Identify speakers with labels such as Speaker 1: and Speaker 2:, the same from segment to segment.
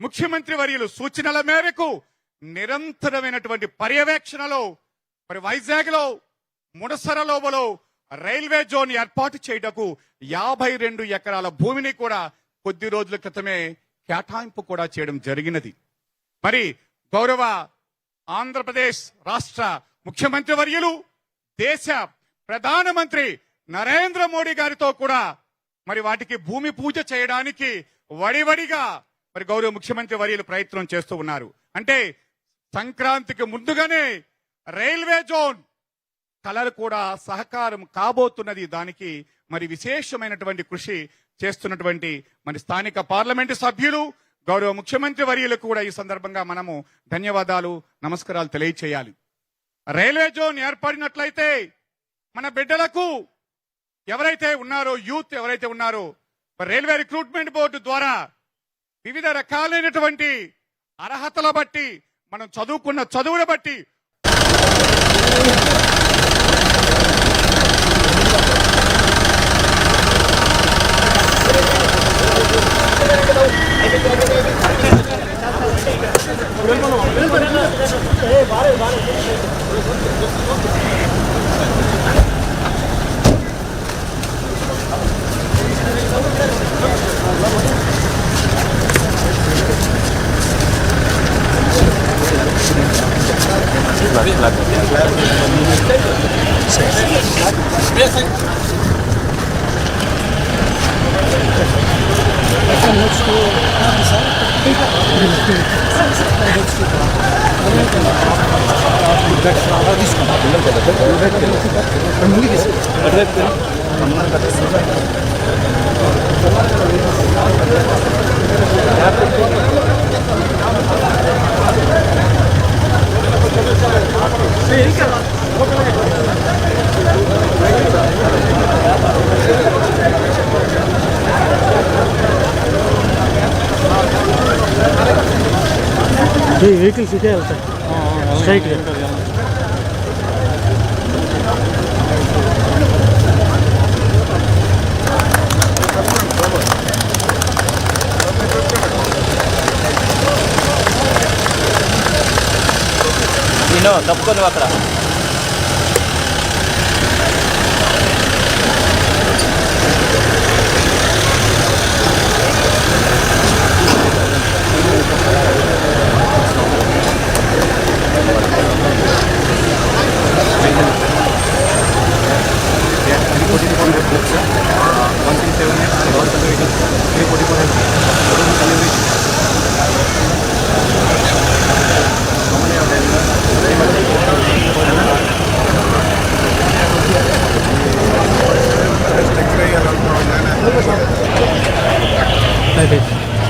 Speaker 1: ముఖ్యమంత్రి వర్యులు సూచనల మేరకు నిరంతరమైనటువంటి పర్యవేక్షణలో మరి వైజాగ్లో ముడసరలోబలో రైల్వే జోన్ ఏర్పాటు చేయటకు యాభై రెండు ఎకరాల భూమిని కూడా కొద్ది రోజుల క్రితమే కేటాయింపు కూడా చేయడం జరిగినది. మరి గౌరవ ఆంధ్రప్రదేశ్ రాష్ట్ర ముఖ్యమంత్రి వర్యులు దేశ ప్రధానమంత్రి నరేంద్ర మోడీ గారితో కూడా మరి వాటికి భూమి పూజ చేయడానికి వడివడిగా మరి గౌరవ ముఖ్యమంత్రి వర్యులు ప్రయత్నం చేస్తూ ఉన్నారు. అంటే సంక్రాంతికి ముందుగానే రైల్వే జోన్ కళలు కూడా సహకారం కాబోతున్నది. దానికి మరి విశేషమైనటువంటి కృషి చేస్తున్నటువంటి మరి స్థానిక పార్లమెంటు సభ్యులు గౌరవ ముఖ్యమంత్రి వర్యులకు కూడా ఈ సందర్భంగా మనము ధన్యవాదాలు నమస్కారాలు తెలియచేయాలి. రైల్వే జోన్ ఏర్పడినట్లయితే మన బిడ్డలకు ఎవరైతే ఉన్నారో యూత్ ఎవరైతే ఉన్నారో మరి రైల్వే రిక్రూట్మెంట్ బోర్డు ద్వారా వివిధ రకాలైనటువంటి అర్హతల బట్టి మనం చదువుకున్న చదువుల బట్టి. también, la confianza del ministerio. Sí. ఈ
Speaker 2: వెహికల్స్ ఇటే వెళ్తాయి స్ట్రైట్గా తప్పుకోలేవు అక్కడ on the books, sir. Uh, 167 years, the law conservation, 344 health, total conservation.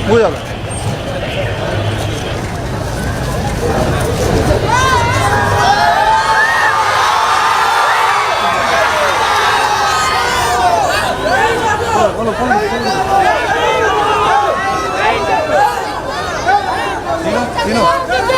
Speaker 2: हो जाएगा Vino. Vino.